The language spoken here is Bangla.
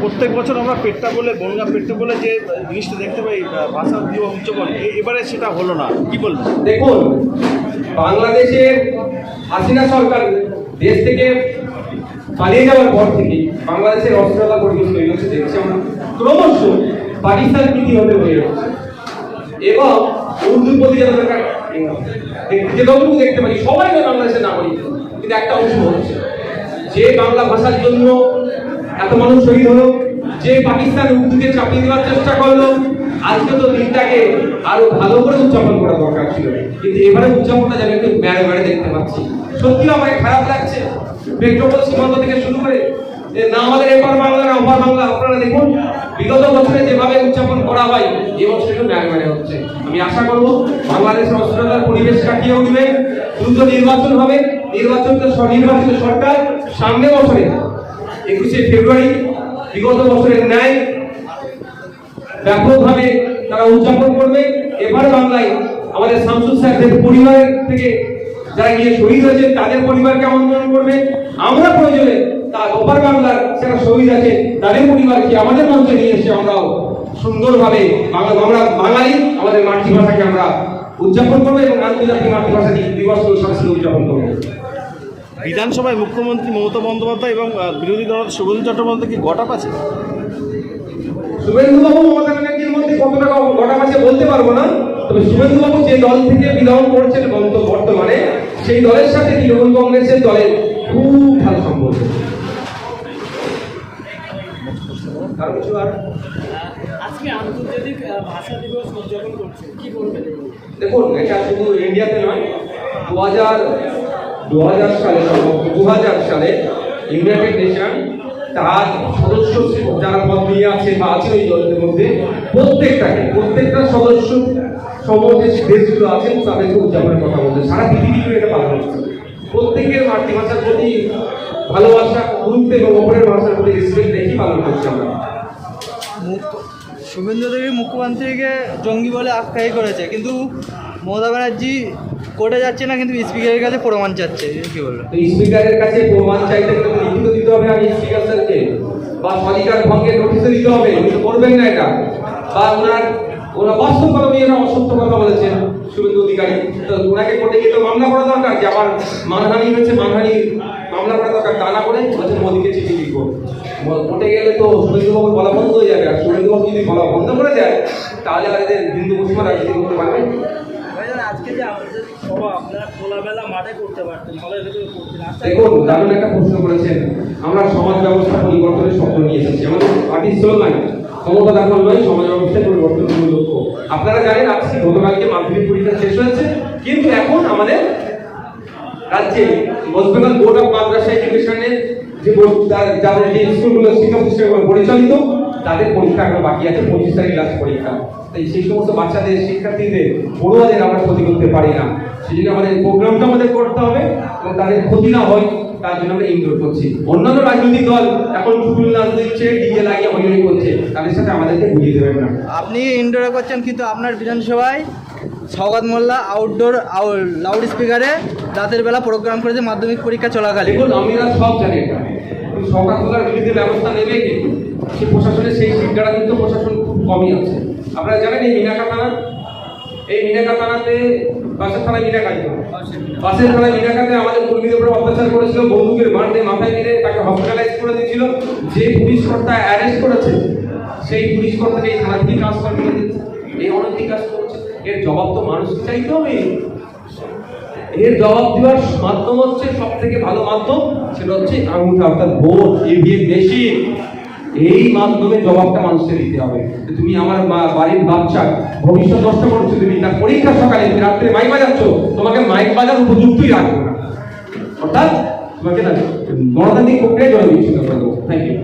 প্রত্যেক বছর আমরা পেটটা বলে, বনগা পেটটা বলে যে জিনিসটা দেখতে পাই ভাষা দিবস উদযাপন এবারে সেটা হলো না। কি বলব দেখুন বাংলাদেশের হাসিনা সরকার দেশ থেকে পালিয়ে যাওয়ার পর থেকে বাংলাদেশের অস্থিরতা পরিবেশ তৈরি হচ্ছে দেখছি আমরা। ক্রমশ পাকিস্তান প্রীতি হতে হয়ে যাচ্ছে। এবং উর্দুর প্রতি যে দেখতে পারি সবাই বাংলাদেশের নাগরিক। কিন্তু একটা অংশ হচ্ছে, যে বাংলা ভাষার জন্য এত মানুষ শহীদ হলো যে পাকিস্তান উর্দুকে চাপিয়ে দেওয়ার চেষ্টা করল। আজকে তো দিনটাকে আরও ভালো করে উদযাপন করা দরকার ছিল। কিন্তু এবারে উদযাপনটা যেন একটু মেরে মেরে দেখতে পাচ্ছি। সত্যি আমাকে খারাপ লাগছে? পেট্রোপল সীমান্ত থেকে শুরু করে যে না আমাদের এপার বাংলা, না ওপার বাংলা, আপনারা দেখুন, বিগত বছরে যেভাবে উদযাপন করা হয় এবছর একটু মেরে মেরে হচ্ছে। আমি আশা করব বাংলাদেশের অস্থিরতার পরিবেশ কাটিয়ে উঠবে, দ্রুত নির্বাচন হবে। নির্বাচন তো স্বনির্বাচিত সরকার সামনে বছরে একুশে ফেব্রুয়ারি বিগত বছরের ন্যায় ব্যাপকভাবে তারা উদযাপন করবে। এবার বাংলায় আমাদের শামসুল স্যারদের পরিবারের থেকে যারা গিয়ে শহীদ হয়েছেন, তাদের পরিবারকে আমন্ত্রণ করবে? আমরা প্রয়োজনে তার ওপার বাংলার যারা শহীদ আছে তাদের পরিবারকে আমাদের মঞ্চে নিয়ে এসে আমরাও সুন্দরভাবে বাংলা আমরা বাঙালি, আমাদের মাতৃভাষাকে আমরা উদযাপন করব এবং আন্তর্জাতিক মাতৃভাষা দিবস সরাসরি উদযাপন করব। বিধানসভায় মুখ্যমন্ত্রী মমতা বন্দ্যোপাধ্যায় এবং বিরোধী দল শুভেন্দু চট্টোপাধ্যায় কি গটাপ আছে শুভেন্দু বাবু মমতা ব্যানার্জির মধ্যে কতটা ঘটা আছে বলতে পারব না। তবে শুভেন্দু বাবু যে দল থেকে বিলং করছেন বর্ত- বর্তমানে সেই দলের সাথে তৃণমূল কংগ্রেসের দলের খুব ভালো সম্পর্ক। কারও কিছু আর আজকে আন্তর্জাতিক ভাষা দিবস উদযাপন করছে। কি বলবেন দেখুন এটা শুধু ইন্ডিয়াতে নয় দু হাজার দু হাজার সালে দু হাজার সালে ইউনাইটেড নেশন তার সদস্য যারা পদ নিয়ে আছে বা আছে ওই দলের মধ্যে প্রত্যেকটাকে, প্রত্যেকটা সদস্য সম যে দেশগুলো আছেন তাদেরকে উদযাপনের কথা বলতে সারা পৃথিবী জুড়ে এটা পালন হচ্ছে। প্রত্যেকের মাতৃভাষার প্রতি ভালোবাসা, গুরুত্ব এবং অপরের ভাষার প্রতি রেসপেক্ট রেখেই পালন করছি আমরা। শুভেন্দু দেবী মুখ্যমন্ত্রীকে জঙ্গি বলে আখ্যায়ী করেছে। কিন্তু মমতা ব্যানার্জি কোর্টে যাচ্ছে না, কিন্তু স্পিকারের কাছে প্রমাণ চাচ্ছে কি বলব স্পিকারের কাছে প্রমাণ চাইতে লিখিত দিতে হবে আমি স্পিকার স্যারকে। বা সরকার ভঙ্গের নোটিশে দিতে হবে করবেন না এটা। বা ওনার ওরা বাস্তব কথা নিয়ে অসত্য কথা বলেছেন, শুভেন্দু অধিকারী। তো ওনাকে কোর্টে গিয়ে তো মামলা করা দরকার যে আমার মানহানি হয়েছে, মানহানি মামলা করা দরকার তা না করে বলছে মোদীকে চিঠি লিখব। কোর্টে গেলে তো শুভেন্দু বাবুর বলা বন্ধ হয়ে যাবে, আর শুভেন্দু বাবু যদি বলা বন্ধ করে যায় তাহলে আর এদের হিন্দু মুসলমান রাজনীতি করতে পারবে করতেন। দেখুন, দারুণ একটা প্রশ্ন করেছেন। আমরা সমাজ ব্যবস্থা পরিবর্তনের স্বপ্ন নিয়ে এসেছি আমাদের পার্টির স্লোগান ক্ষমতা দখল নয় সমাজ ব্যবস্থা পরিবর্তন মূল লক্ষ্য। আপনারা জানেন, আজকে গতকালকে মাধ্যমিক পরীক্ষা শেষ হয়েছে, কিন্তু এখন আমাদের রাজ্যে ওয়েস্ট বেঙ্গল বোর্ড অফ মাদ্রাসা এডুকেশনের যে যাদের যে স্কুলগুলো শিক্ষা প্রতিষ্ঠানগুলো পরিচালিত তাদের পরীক্ষা এখন বাকি আছে পঁচিশ তারিখ লাস্ট পরীক্ষা। তাই সেই সমস্ত বাচ্চাদের শিক্ষার্থীদের পড়ুয়াদের আমরা ক্ষতি করতে পারি না। সেই জন্য আমাদের প্রোগ্রামটা আমাদের করতে হবে এবং তাদের ক্ষতি না হয় তার জন্য আমরা ইনডোর করছি। অন্যান্য রাজনৈতিক দল এখন ফুটুল নাচ দিচ্ছে ডিজে লাগিয়ে হইহই করছে। তাদের সাথে আমাদেরকে বুঝিয়ে দেবেন না। আপনি ইনডোরে করছেন কিন্তু আপনার বিধানসভায় সৌগত মোল্লা আউটডোর লাউড স্পিকারে রাতের বেলা প্রোগ্রাম করেছে মাধ্যমিক পরীক্ষা চলাকালীন। দেখুন আমরা সব জানি এটা কিন্তু সরকার তোলার বিরুদ্ধে ব্যবস্থা নেবে কিন্তু সে প্রশাসনের সেই শিক্ষাটা কিন্তু প্রশাসন খুব কমই আছে। আপনারা জানেন এই মিনাকা থানা? এই মিনাকা থানাতে বাসের থানায় মিনাকা বাসের থানায় মিনাকাতে আমাদের কর্মীদের উপরে অত্যাচার করেছিল, বন্দুকের বান্ডে মাথায় মেরে তাকে হসপিটালাইজ করে দিয়েছিল। যে পুলিশ কর্তা অ্যারেস্ট করেছে, সেই পুলিশ কর্তাকে এই থানা থেকে ট্রান্সফার করে দিচ্ছে এই অনৈতিক কাজ করছে। এর জবাব তো মানুষকে চাইতে হবে। এর জবাব দেওয়ার মাধ্যম হচ্ছে সব থেকে ভালো মাধ্যম, সেটা হচ্ছে আঙুলটা অর্থাৎ ভোট ইভিএম মেশিন এই মাধ্যমে জবাবটা মানুষকে দিতে হবে তুমি আমার বাড়ির বাচ্চা, ভবিষ্যৎ নষ্ট করছ, তুমি তার পরীক্ষা সকালে রাত্রে মাইক বাজাচ্ছ, তোমাকে মাইক বাজার উপযুক্তই রাখবে না। অর্থাৎ তোমাকে না, গণতান্ত্রিক প্রক্রিয়ায় জয় দিচ্ছি। Thank you